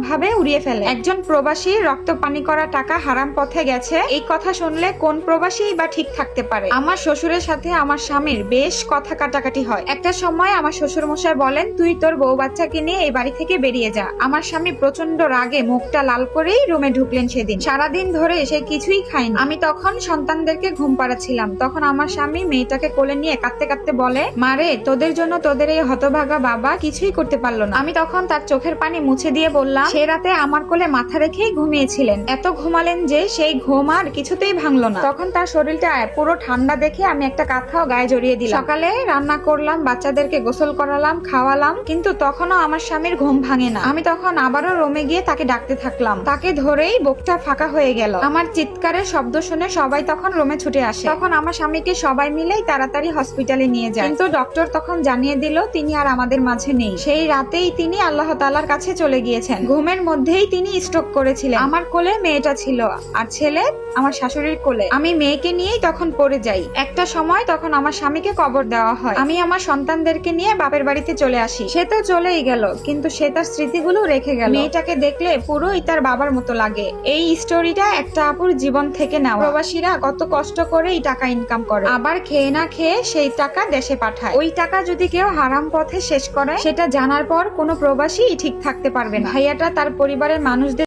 ভাবে উড়িয়ে ফেলে। একজন প্রবাসী রক্ত পানি করা টাকা হারাম পথে গেছে, এই কথা শুনলে কোন প্রবাসী বা ঠিক থাকতে পারে? আমার শ্বশুরের সাথে আমার স্বামীর বেশ কথা কাটাকাটি হয়। একটা সময় আমার শ্বশুর মশাই বলেন, তুই তোর বউ বাচ্চাকে নিয়ে এই বাড়ি থেকে বেরিয়ে যা। আমার স্বামী প্রচণ্ড রাগে মুখটা লাল করেই রুমে ঢুকলেন সেদিন। সারাদিন ধরে সে কিছুই খায়নি। আমি তখন সন্তানদেরকে ঘুম পাড়াচ্ছিলাম। তখন আমার স্বামী মেয়েটাকে কোলে নিয়ে কাঁদতে কাঁদতে বলে মারে তোদের জন্য তোদের এই হতভাগা বাবা কিছুই করতে পারল না। আমি তখন তার চোখের পানি মুছে দিয়ে বললাম সে রাতে আমার কোলে মাথা রেখেই ঘুমিয়েছিলেন। এত ঘুমালেন যে সেই ঘুম আর কিছুতেই ভাঙলো না। তখন তার শরীরটা পুরো ঠান্ডা দেখে আমি একটা কাঁথাও গায়ে জড়িয়ে দিলাম। সকালে রান্না করলাম, বাচ্চাদেরকে গোসল করালাম, খাওয়ালাম, কিন্তু তখনও আমার স্বামীর ঘুম ভাঙে না। আমি তখন আবারও রোমে গিয়ে তাকে ডাকতে থাকলাম। তাকে ধরেই বুকটা ফাঁকা হয়ে গেল। আমার চিৎকারের শব্দ শুনে সবাই তখন রোমে ছুটে আসে। তখন আমার স্বামীকে সবাই মিলেই তাড়াতাড়ি হসপিটালে নিয়ে যায়। কিন্তু ডক্টর তখন জানিয়ে দিল, তিনি আর আমাদের মাঝে নেই। সেই রাতেই তিনি আল্লাহ তালার কাছে চলে গিয়েছেন। ঘুমের মধ্যেই তিনি স্ট্রোক করেছিলেন। আমার কোলে মেয়েটা ছিল আর ছেলে আমার শাশুড়ির কোলে। আমি মেয়েকে নিয়েই তখন পড়ে যাই। একটা সময় তখন আমার স্বামীকে কবর দেওয়া হয়। আমি আমার সন্তানদেরকে নিয়ে বাপের বাড়িতে চলে আসি। সে তো চলেই গেল, কিন্তু সে তার স্মৃতিগুলো রেখে গেল। মেয়েটাকে দেখলে পুরোই তার বাবার মতো লাগে। এই স্টোরিটা একটা আপুর জীবন থেকে নেওয়া। প্রবাসীরা কত কষ্ট করে এই টাকা ইনকাম করে। আবার খেয়ে না খেয়ে সেই টাকা দেশে পাঠায়। ওই টাকা যদি কেউ হারাম পথে শেষ করে, সেটা জানার পর কোনো প্রবাসী ঠিক থাকতে পারবে না। ভাইয়াটা তার পরিবারের মানুষদের